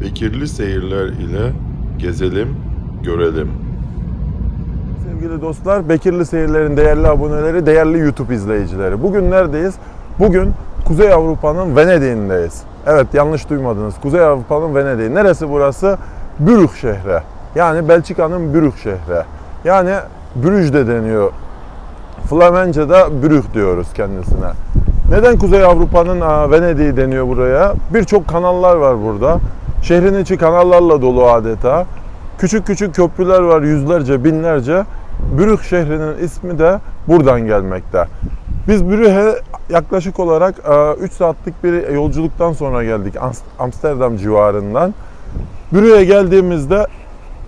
Bekirli seyirler ile gezelim, görelim. Sevgili dostlar, Bekirli Seyirler'in değerli aboneleri, değerli YouTube izleyicileri. Bugün neredeyiz? Bugün Kuzey Avrupa'nın Venedik'indeyiz. Evet yanlış duymadınız. Kuzey Avrupa'nın Venedik'i. Neresi burası? Brügg şehri. Yani Belçika'nın Brügg şehri. Yani Brüj de deniyor. Flamenca'da Brügg diyoruz kendisine. Neden Kuzey Avrupa'nın Venedik'i deniyor buraya? Birçok kanallar var burada. Şehrin içi kanallarla dolu adeta. Küçük küçük köprüler var yüzlerce, binlerce. Brügg şehrinin ismi de buradan gelmekte. Biz Brügge'e yaklaşık olarak 3 saatlik bir yolculuktan sonra geldik Ams- Amsterdam civarından. Brügge'ye geldiğimizde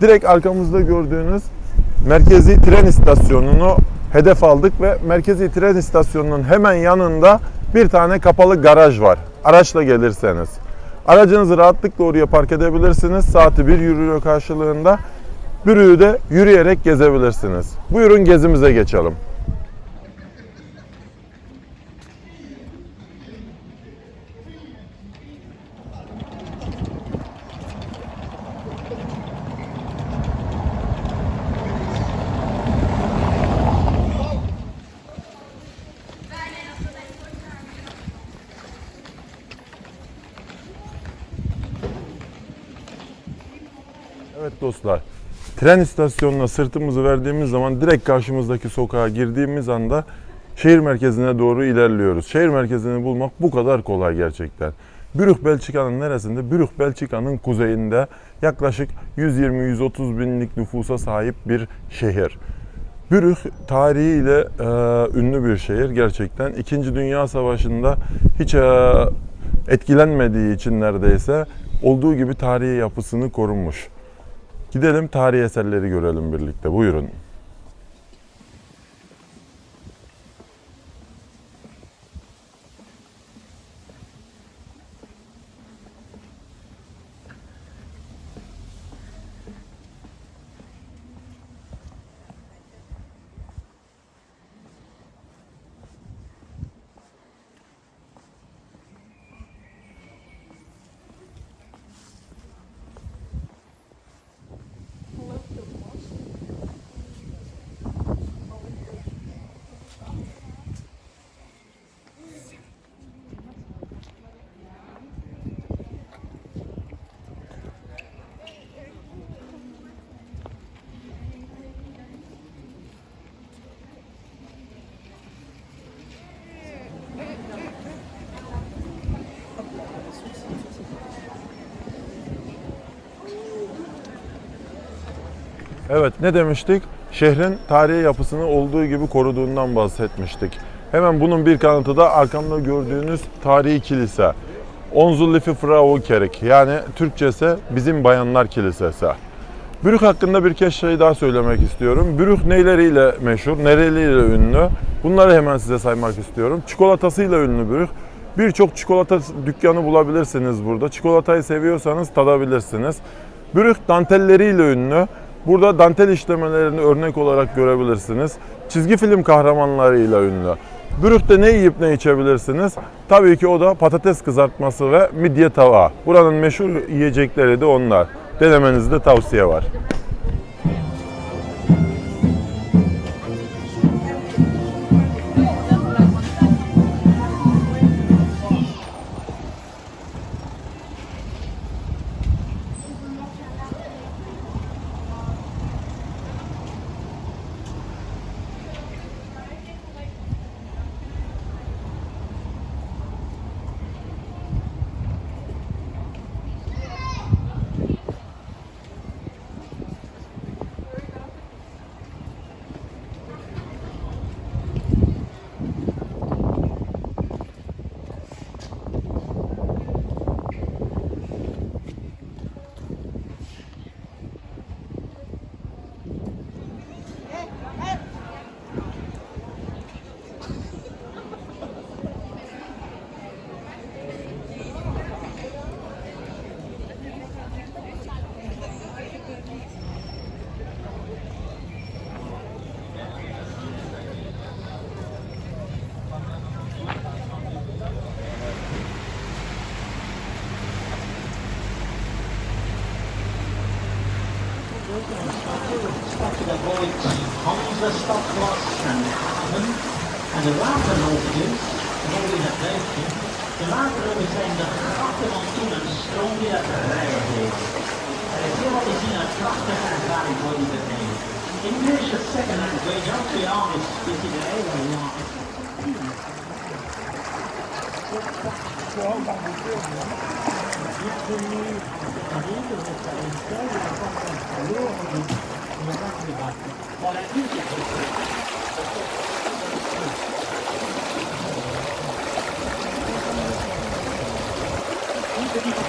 direkt arkamızda gördüğünüz merkezi tren istasyonunu hedef aldık ve merkezi tren istasyonunun hemen yanında bir tane kapalı garaj var. Araçla gelirseniz. Aracınızı rahatlıkla oraya park edebilirsiniz. Saati 1 euro karşılığında. Brügge'ü de yürüyerek gezebilirsiniz. Buyurun gezimize geçelim. Evet dostlar. Tren istasyonuna sırtımızı verdiğimiz zaman direkt karşımızdaki sokağa girdiğimiz anda şehir merkezine doğru ilerliyoruz. Şehir merkezini bulmak bu kadar kolay gerçekten. Brügg Belçika'nın neresinde? Brügg Belçika'nın kuzeyinde yaklaşık 120-130 binlik nüfusa sahip bir şehir. Brügg tarihiyle e, ünlü bir şehir gerçekten. İkinci Dünya Savaşı'nda hiç e, etkilenmediği için neredeyse olduğu gibi tarihi yapısını korunmuş. Gidelim tarihi eserleri görelim birlikte. Buyurun. Evet ne demiştik? Şehrin tarihi yapısını olduğu gibi koruduğundan bahsetmiştik. Hemen bunun bir kanıtı da arkamda gördüğünüz tarihi kilise. Onzullifi Frau Kerik yani Türkçesi bizim bayanlar kilisesi. Brügg hakkında birkaç şey daha söylemek istiyorum. Brügg neyleriyle meşhur, nereliyle ünlü? Bunları hemen size saymak istiyorum. Çikolatasıyla ünlü Brügg. Birçok çikolata dükkanı bulabilirsiniz burada. Çikolatayı seviyorsanız tadabilirsiniz. Brügg dantelleriyle ünlü. Burada dantel işlemelerini örnek olarak görebilirsiniz. Çizgi film kahramanlarıyla ünlü. Brügg'de ne yiyip ne içebilirsiniz? Tabii ki o da patates kızartması ve midye tava. Buranın meşhur yiyecekleri de onlar. Denemenizi de tavsiye var. dat ooit Hanzestad was en haven. En de waterhoofden, mooi in het de waterhoofden zijn de grachten van toen een stroom die rijden En Er is heel wat te zien uit krachtige ervaring voor die. English is second language, I'll be honest, dit is de hele jaar. Ik. เงินห้าพันบาทพอแล้วที่สิบหกนี่จะดีกว่า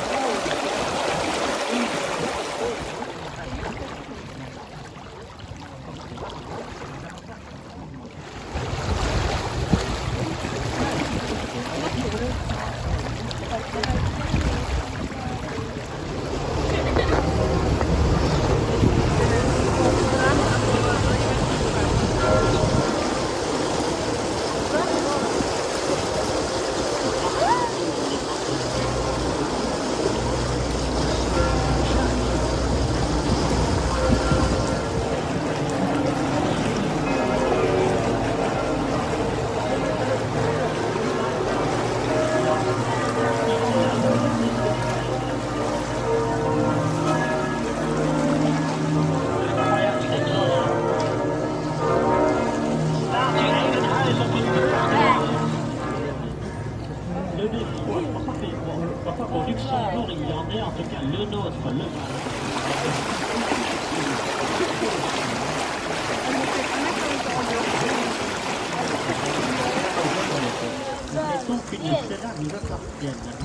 пиздец, да.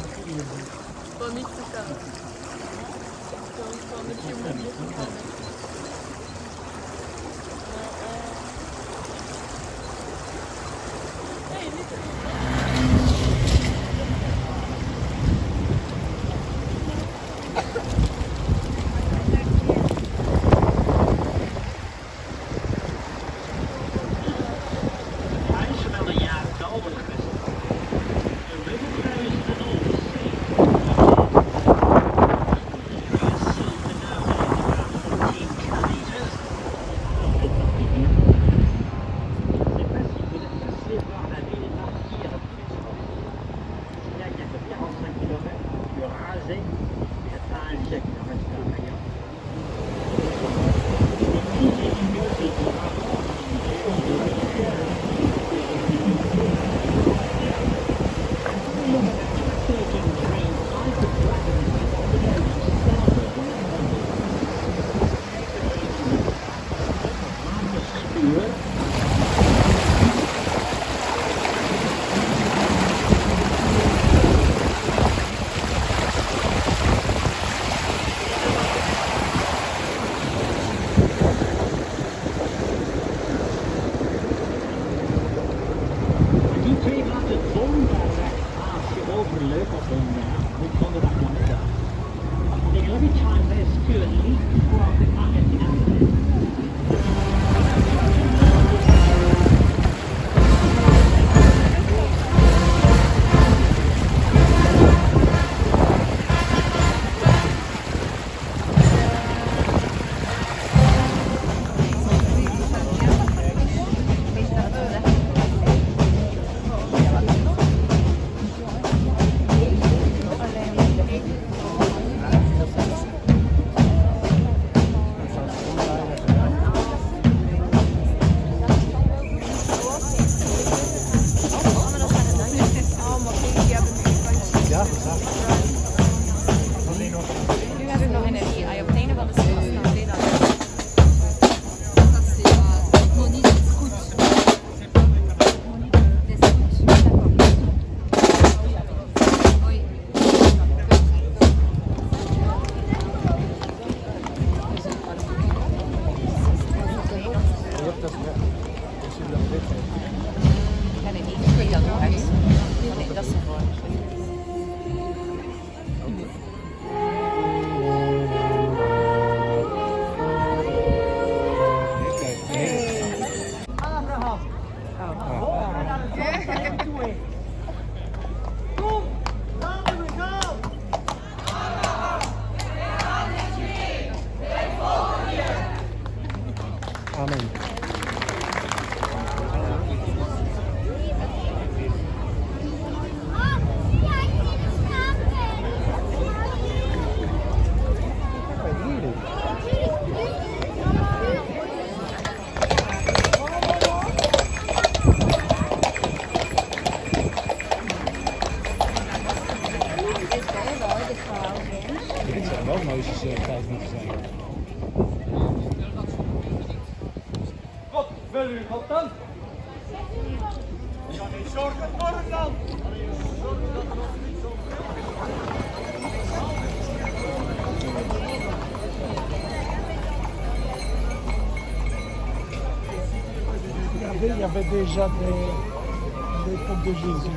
Regardez, il y avait déjà des, des pompes de Jésus.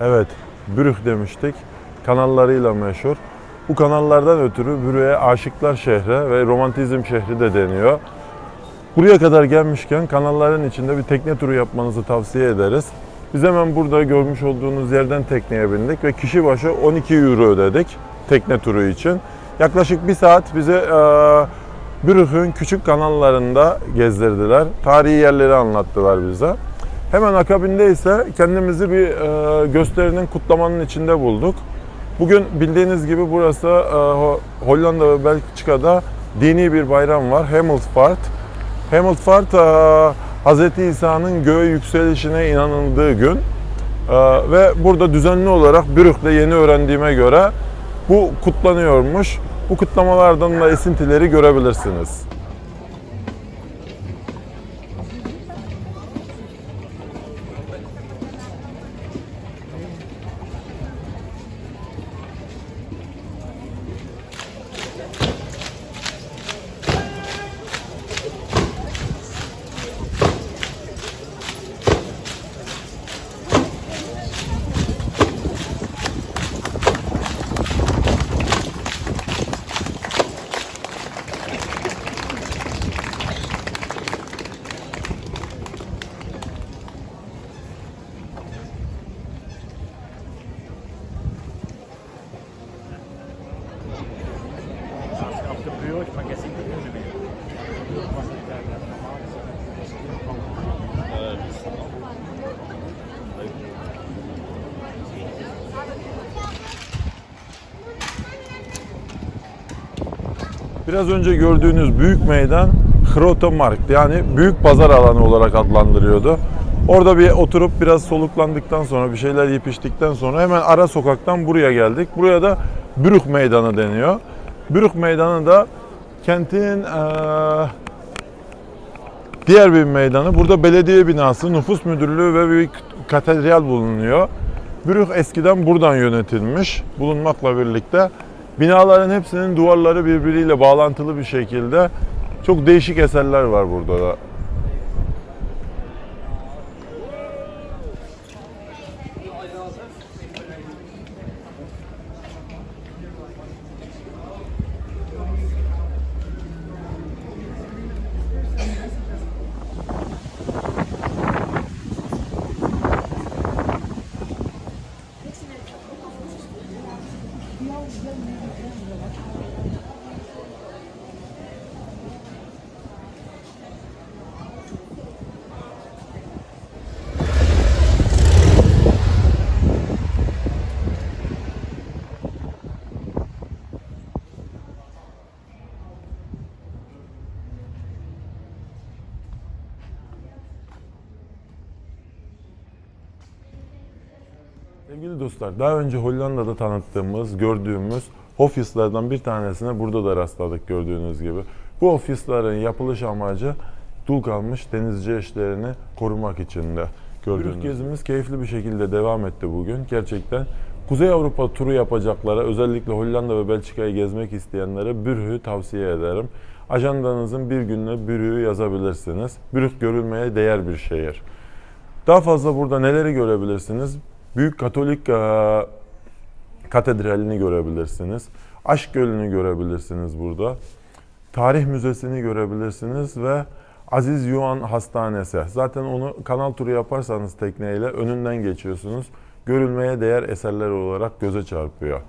Evet, Brüh demiştik. Kanallarıyla meşhur. Bu kanallardan ötürü Brüh'e Aşıklar Şehri ve Romantizm Şehri de deniyor. Buraya kadar gelmişken kanalların içinde bir tekne turu yapmanızı tavsiye ederiz. Biz hemen burada görmüş olduğunuz yerden tekneye bindik ve kişi başı 12 euro ödedik tekne turu için. Yaklaşık bir saat bize e, Brüh'ün küçük kanallarında gezdirdiler. Tarihi yerleri anlattılar bize. Hemen akabinde ise kendimizi bir e, gösterinin kutlamanın içinde bulduk. Bugün bildiğiniz gibi burası e, Ho- Hollanda ve Belçika'da dini bir bayram var. Hemelvaart. Hemelvaart e, Hz. İsa'nın göğe yükselişine inanıldığı gün. E, ve burada düzenli olarak Brüch'te yeni öğrendiğime göre bu kutlanıyormuş. Bu kutlamalardan da esintileri görebilirsiniz. Biraz önce gördüğünüz büyük meydan Hrotomarkt yani büyük pazar alanı olarak adlandırıyordu. Orada bir oturup biraz soluklandıktan sonra bir şeyler yiyip içtikten sonra hemen ara sokaktan buraya geldik. Buraya da Brüch Meydanı deniyor. Brüch Meydanı da kentin eee, diğer bir meydanı. Burada belediye binası, nüfus müdürlüğü ve bir katedral bulunuyor. Brüch eskiden buradan yönetilmiş bulunmakla birlikte binaların hepsinin duvarları birbiriyle bağlantılı bir şekilde çok değişik eserler var burada da. Sevgili dostlar, daha önce Hollanda'da tanıttığımız, gördüğümüz ofislerden bir tanesine burada da rastladık gördüğünüz gibi. Bu ofislerin yapılış amacı dul kalmış denizci eşlerini korumak için de gördüğünüz gezimiz keyifli bir şekilde devam etti bugün. Gerçekten Kuzey Avrupa turu yapacaklara, özellikle Hollanda ve Belçika'yı gezmek isteyenlere Bürhü tavsiye ederim. Ajandanızın bir gününe Bürhü yazabilirsiniz. Bürh görülmeye değer bir şehir. Daha fazla burada neleri görebilirsiniz? Büyük Katolik eee, katedralini görebilirsiniz. Aşk Gölü'nü görebilirsiniz burada. Tarih Müzesi'ni görebilirsiniz ve Aziz Yuan Hastanesi. Zaten onu kanal turu yaparsanız tekneyle önünden geçiyorsunuz. Görülmeye değer eserler olarak göze çarpıyor.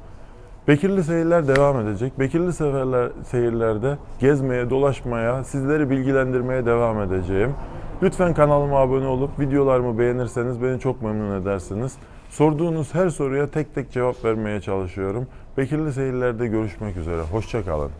Bekirli seyirler devam edecek. Bekirli seferler, seyirlerde gezmeye, dolaşmaya, sizleri bilgilendirmeye devam edeceğim. Lütfen kanalıma abone olup videolarımı beğenirseniz beni çok memnun edersiniz. Sorduğunuz her soruya tek tek cevap vermeye çalışıyorum. Bekirli seyirlerde görüşmek üzere. Hoşçakalın.